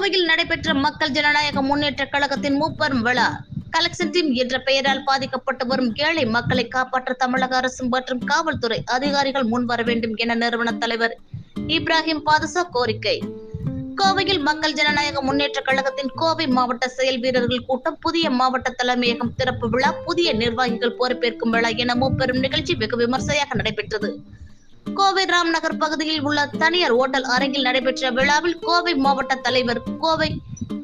கோவையில் நடைபெற்ற மக்கள் ஜனநாயக முன்னேற்ற கழகத்தின் மூப்பெரும் விழா. கலெக்ஷன் டீம் என்ற பெயரால் பாதிக்கப்பட்டு வரும் ஏழை மக்களை காப்பாற்ற தமிழக அரசு மற்றும் காவல்துறை அதிகாரிகள் முன்வர வேண்டும் என நிறுவன தலைவர் இப்ராஹிம் பாதுசா கோரிக்கை. கோவையில் மக்கள் ஜனநாயக முன்னேற்ற கழகத்தின் கோவை மாவட்ட செயல் வீரர்கள் கூட்டம் புதிய மாவட்ட தலைமையகம் திறப்பு விழா புதிய நிர்வாகிகள் பொறுப்பேற்கும் விழா என மூப்பெரும் நிகழ்ச்சி வெகு விமர்சையாக நடைபெற்றது. கோவை ராம்நகர் பகுதியில் உள்ள தனியார் ஓட்டல் அரங்கில் நடைபெற்ற விழாவில் கோவை மாவட்ட தலைவர் கோவை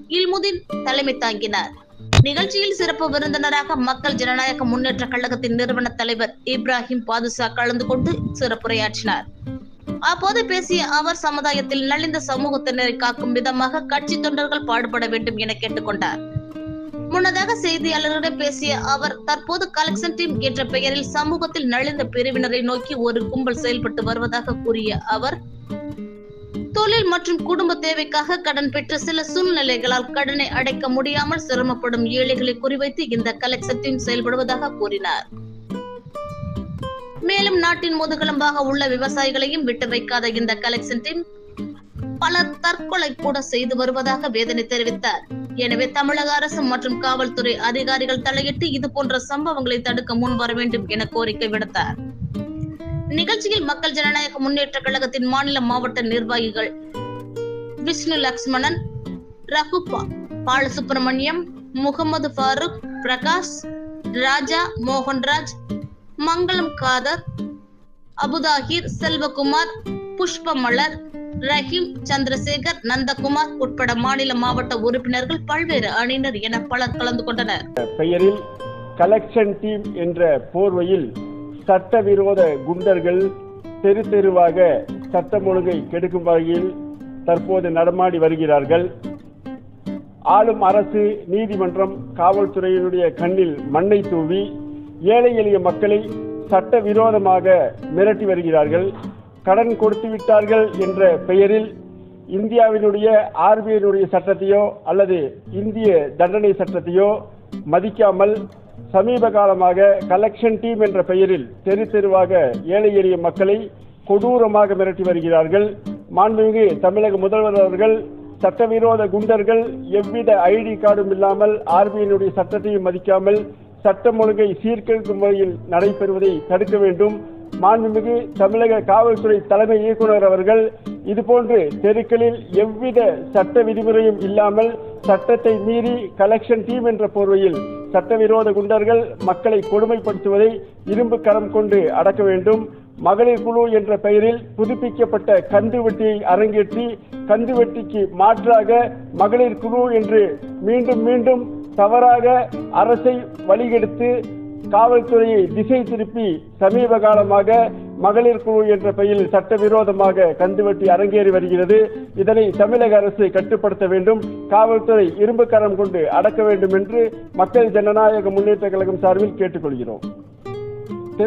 இல்முதீன் தலைமை தாங்கினார். நிகழ்ச்சியில் சிறப்பு விருந்தினராக மக்கள் ஜனநாயக முன்னேற்ற கழகத்தின் நிறுவன தலைவர் இப்ராஹிம் பாதுஷா கலந்து கொண்டு சிறப்புரையாற்றினார். அப்போது பேசிய அவர் சமுதாயத்தில் நலிந்த சமூகத்தினரை காக்கும் விதமாக கட்சி தொண்டர்கள் பாடுபட வேண்டும் என கேட்டுக்கொண்டார். முன்னதாக செய்தியாளர்களிடம் பேசிய அவர் தற்போது கலெக்ஷன் டீம் என்ற பெயரில் சமூகத்தில் நலிந்த பிரிவினரை நோக்கி ஒரு கும்பல் செயல்பட்டு வருவதாக கூறிய அவர் தொழில் மற்றும் குடும்ப தேவைக்காக கடன் பெற்ற சில சூழ்நிலைகளால் கடனை அடைக்க முடியாமல் சிரமப்படும் ஏழைகளை குறிவைத்து இந்த கலெக்ஷன் டீம் செயல்படுவதாக கூறினார். மேலும் நாட்டின் முதுகெலும்பாக உள்ள விவசாயிகளையும் விட்டு வைக்காத இந்த கலெக்ஷன் டீம் பலர் தற்கொலை கூட செய்து வருவதாக வேதனை தெரிவித்தார். எனவே தமிழக அரசு மற்றும் காவல்துறை அதிகாரிகள் தலையிட்டு இது போன்ற சம்பவங்களை தடுக்க முன் வர வேண்டும் என கோரிக்கை விடுத்தார். நிகழ்ச்சியில் மக்கள் ஜனநாயக முன்னேற்ற கழகத்தின் மாநில மாவட்ட நிர்வாகிகள் விஷ்ணு லக்ஷ்மணன் ரகுபா பாலசுப்ரமணியம் முகமது ஃபாரூக் பிரகாஷ் ராஜா மோகன்ராஜ் மங்களம் காதர் அபுதாகிர் செல்வகுமார் புஷ்பமலர் ரஹீம் சந்திரசேகர் நந்தகுமார் உட்பட மாநில மாவட்ட உறுப்பினர்கள் பல்வேறு அணியினர் என பலர் கலந்து கொண்டனர். பெயரில் கலெக்ஷன் டீம் என்ற போர்வையில் சட்டவிரோத குண்டர்கள் தெரு தெருவாக சட்டம் ஒழுங்கை கெடுக்கும் வகையில் தற்போது நடமாடி வருகிறார்கள். ஆளும் அரசு நீதிமன்றம் காவல்துறையினுடைய கண்ணில் மண்ணை தூவி ஏழை எளிய மக்களை சட்டவிரோதமாக மிரட்டி வருகிறார்கள். கடன் கொடுத்து விட்டார்கள் என்ற பெயரில் இந்தியாவினுடைய ஆர்பிஐனுடைய சட்டத்தையோ அல்லது இந்திய தண்டனை சட்டத்தையோ மதிக்காமல் சமீப காலமாக கலெக்ஷன் டீம் என்ற பெயரில் தெரு தெருவாக ஏழை எளிய மக்களை கொடூரமாக மிரட்டி வருகிறார்கள். மாண்புமிகு தமிழக முதல்வர் அவர்கள் சட்டவிரோத குண்டர்கள் எவ்வித ஐடி கார்டும் இல்லாமல் ஆர்பிஐனுடைய சட்டத்தையும் மதிக்காமல் சட்டம் ஒழுங்கை சீர்கெடுக்கும் வகையில் நடைபெறுவதை தடுக்க வேண்டும். மாண்புமிகு தமிழக காவல்துறை தலைமை இயக்குனர் அவர்கள் இதுபோன்று தெருக்களில் எவ்வித சட்ட விதிமுறையும் இல்லாமல் சட்டத்தை மீறி கலெக்ஷன் டீம் என்ற போர்வையில் சட்டவிரோத குண்டர்கள் மக்களை கொடுமைப்படுத்துவதை இரும்பு கரம் கொண்டு அடக்க வேண்டும். மகளிர் குழு என்ற பெயரில் புதுப்பிக்கப்பட்ட கந்து வெட்டியை அரங்கேற்றி கந்து வெட்டிக்கு மாற்றாக மகளிர் குழு என்று மீண்டும் மீண்டும் தவறாக அரசை வழிகெடுத்து காவல்துறையை திசை திருப்பி சமீப காலமாக மகளிர் குழு என்ற பெயரில் சட்டவிரோதமாக கந்துவட்டி அரங்கேறி வருகிறது. இதனை தமிழக அரசு கட்டுப்படுத்த வேண்டும். காவல்துறை இரும்பு கரம் கொண்டு அடக்க வேண்டும் என்று மக்கள் ஜனநாயக முன்னேற்ற கழகம் சார்பில் கேட்டுக்கொள்கிறோம்.